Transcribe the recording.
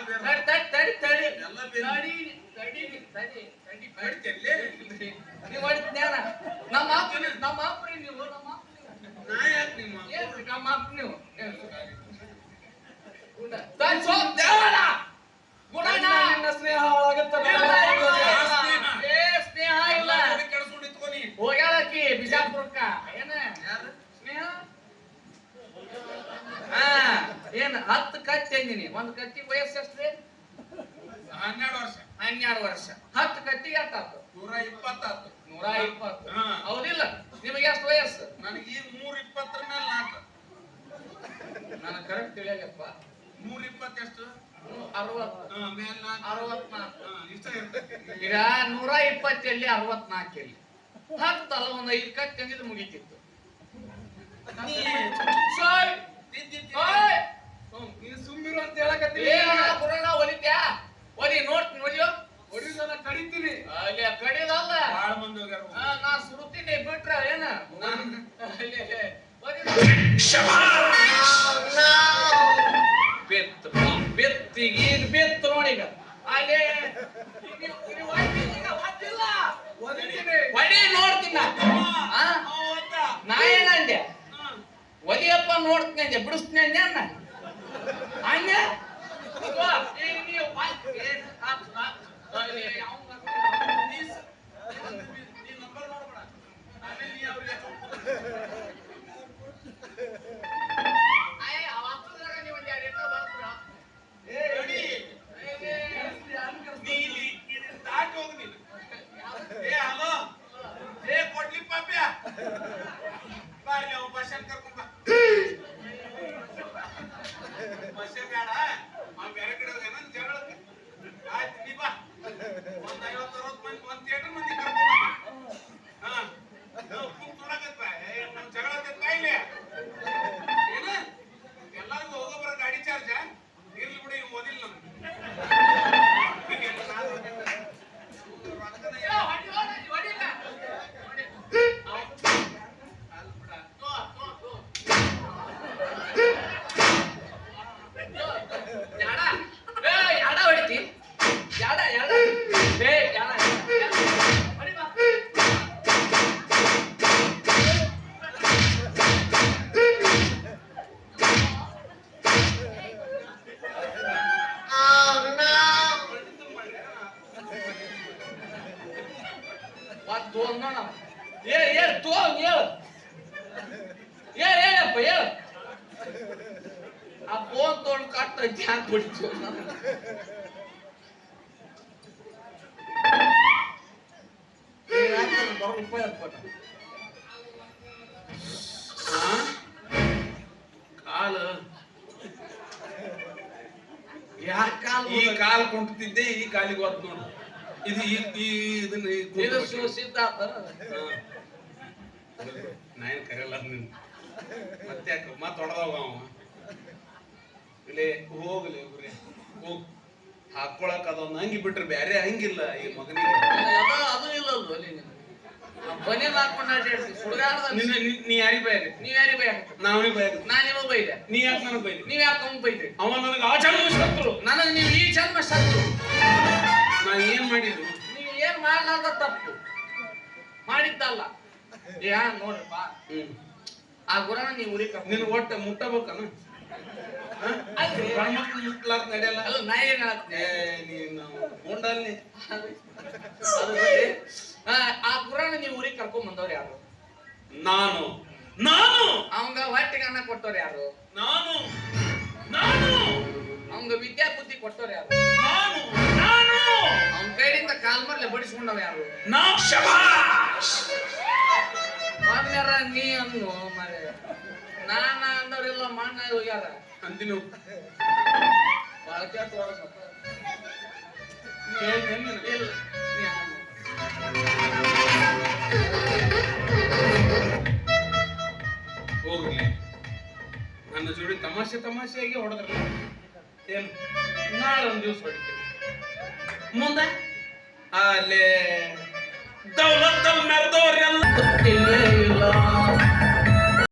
ತಡಿ ತಡಿ ತಡಿ. ತಡಿ ತಡಿ ತಡಿ ತಡಿ ನಮ್ಮ ಸ್ನೇಹ ಹಾಳಾಗತ್ತ ಇಲ್ಲ, ಇಲ್ಲ, ಆ ಸ್ನೇಹ. ಇಲ್ಲ. ಏ ಸ್ನೇಹ ಇಲ್ಲ ಎಲ್ಲ ಕಡೆ ಕೆಡ್ಸ್ಕೊಂಡ್ ನಿಂತ್ಕೊನಿ. ಹೋಗ್ಯಾಳಕಿ ಬಿಜಾಪುರಕ್ಕ ಏನ ಯಾರು? ಸ್ನೇಹ ಹಾ ಏನ್ ಹತ್ತು ಕತ್ತಿ ಅಂದಿನಿ. ಒಂದು ಕತ್ತಿ ವಯಸ್ಸು ಎಷ್ಟ್ರಿ? ಹನ್ನೆರಡು ವರ್ಷ. ಹನ್ನೆರಡು ವರ್ಷ. ಹತ್ತು ಕತ್ತಿ ಎಷ್ಟಾತು ನೂರ ಇಪ್ಪತ್ತಾತು ನೂರ ಇಪ್ಪತ್ತು. ಹೌದಿಲ್ಲ. ನಿಮಗೆ ಎಷ್ಟು ವಯಸ್ಸು? ನನಗೆ ಈಗ ಮೂರ್ ಇಪ್ಪತ್ತರ ಮೇಲೆ ನಾಲ್ಕು. ನನಗೆ ಕರೆಕ್ಟ್ ತಿಳಿಯಲ್ಲಪ್ಪ. ಮೂರ್ ಇಪ್ಪತ್ತೆಷ್ಟು ಈಗ ನೂರ ಇಪ್ಪತ್ತೆಲ್ಲಿ ಅರವತ್ನಾಲ್ಕಲ್ಲಿ ಹತ್ತಲ್ಲ ಒಂದ್ ಐದು ಕತ್ತಿ ಅಂದಿದ್ರೆ ಮುಗಿತಿತ್ತು. ಕಡಿತೀನಿ ಅಲ್ಲಿ ಕಡಿದಲ್ಲ ಬಾಳ ಮಂದಿ ಹೋಗ್ಯಾರ. ನಾ ಸುರುತ್ತೀನಿ ಬಿಟ್ರ ಏನ. ಒಲಿ ಬೆತ್ತು ಈಗ ಬೆತ್ತು ನೋಡಿ ಈಗ. ಅಲ್ಲಿ ಹೊಡಿ ನೋಡ್ತೀನಿ ನಾ. ಏನಂದೆ ಹಾ. ಒಲಿಯಪ್ಪ ನೋಡ್ತೀನಿ ಅಂದೆ ಬಿಡಿಸ್ತೀನಿ ಅಂದೆ ಅನ್ನ. ಹಂಗೆ? ಬೇರೆ ಕಡೆ ಹೋಗ್ಯಾನ ಜಗಳಕ್ಕೆ ಆಯ್ತು ನೀ ಒಂದ್ ಐವತ್ತು ಅರವತ್ತು ಮಂದಿ ಒಂದ್ ಥಿಯೇಟರ್ ಮಂದಿ. ನೋಡ. ಏ, ಏ, ತೋ, ಹೇಳು. ಏ, ಹೇಳಪ್ಪ, ಹೇಳು. ಆ ಫೋನ್ ತೊಗೊಂಡು ಕಟ್ಟ? ಕಾಲ ಯಾಕ ಕಾಲ್ ಈ ಕಾಲ್ ಕುಂಟಿದ್ದೆ ಈ ಕಾಲಿಗೆ ಒತ್ತು ನೋಡು ಇದು ಈ ಇದನ್ನ ಈ ಕುಂಟ ಇದು ಬಗ್ಗೆ. ಸು- ಸಿದ್ಧಾರ್ಥ ಹಾ. ನಾ ಏನ್ ಕರೆಯಲ್ಲ ನಿನ್. ಮತ್ತೆ ಯಾಕೆ ಮತ್ತೆ ಹೊಡೆದವ ಅವ? ಇಲ್ಲೇ ಹೋಗ್ಲಿ ಗುರಿ ಹೋಗ್. ಹಾಕೊಳಕ್ ಅದೊಂದು ಹಂಗಿ ಬಿಟ್ರೆ ಬ್ಯಾರೆ ಹಂಗಿಲ್ಲ ಈ ಮಗನಿಗೆ. ಅದು ನಿನಗೆ? ಆ ಬನಿಯನ್ ಹಾಕೊಂಡು ಅಡ್ಡಾಡ್ತಿ ಸುಡುಗಾಡದ ನಿನ್ನ ನೀ- ಯಾರಿಗೆ ಬೈರಿ ನೀವ್ ಯಾರಿಗೆ ಬೈಯಾಕ ನಾ ನಿಮಗ್ ಬೈದೆ. ಯಾಕೆ ನನಗೆ ನೀವ್ ಯಾಕೆ ಅವ್ನ್ ಬೈದ್ರಿ? ಅವ ನನಗೆ ಆ ಜನ್ಮ ಶತ್ರು. ನನಗೆ ನೀವು ಈ ಜನ್ಮ ಶತ್ರು. ನಾ ಏನ್ ಮಾಡಿದ್ರು ನೀವು ಏನ್ ಮಾಡಲಾರ್ದ ತಪ್ಪು. ಮಾಡಿದ್ದಲ್ಲ. ಯಾ ನೋಡ್ರಪ್ಪ ಹ್ಮ್. ಆ ಗುರನ ನೀವು ಉರಿ ನಿನ್ ಒಟ್ಟ ಮುಟ್ಟಬೇಕನ. ಗಂಡ್ಮಕ್ಳು ಮುಟ್ಲಾರ್ದ ನಡೆಯಲ್ಲ? ಅಲ್ಲ ನಾ ಏನ್ ಹೇಳ್ತೀನಿ ಏ ನೀನು ಗುಂಡಲ್ಲಿ ಆ, ಗುರನ ನೀವು ಊರಿಗೆ ಕರ್ಕೊಂಡ್ ಬಂದವ್ರು ಯಾರು? ನಾನು. ನಾನು? ಅವಂಗ ಹೊಟ್ಟೆಗೆ ಅನ್ನ ಕೊಟ್ಟವ್ರು ಯಾರು? ನಾನು. ನಾನು. ಅವಂಗ ವಿದ್ಯಾ ಬುದ್ಧಿ ಕೊಟ್ಟವ್ರು ಯಾರು? ನಾನು. ನಾನು. ಅವನ ಕೈಲಿಂದ ಕಾಲ್ ಮರ್ಲೆ ಬಡಿಸ್ಕೊಂಡವ ಯಾರು? ನಾ ಶಬಾಷ್! ಮಾನ್ಯರ ನೀ ಅನ್ನು ಮರೆ ನಾನ ಅಂದವ್ರೆಲ್ಲ ಮಣ್ಣ ಹೋಗ್ಯಾರ ಅಂದಿನ. ಬಾಳ ಕೆಟ್ಟ ಹೊಡೆದ ಹೇಳ್ತೇನೆ ಇಲ್ಲ. ಹೋಗ್ಲಿ. ನನ್ನ ಜೋಡಿ ತಮಾಷೆ ತಮಾಷೆಯಾಗಿ ಹೊಡೆದ್ರಲ್ಲ. ಏನು? ನಾಳೆ ಒಂದು ದಿವಸ ಹೊಡಿತೀನಿ. ಮುಂದೆ? ಅಲ್ಲೇ ದೌಲತ್ತಲ್ಲಿ ಮೆರೆದವ್ರೆಲ್ಲ ಗೊತ್ತಿಲ್ಲ.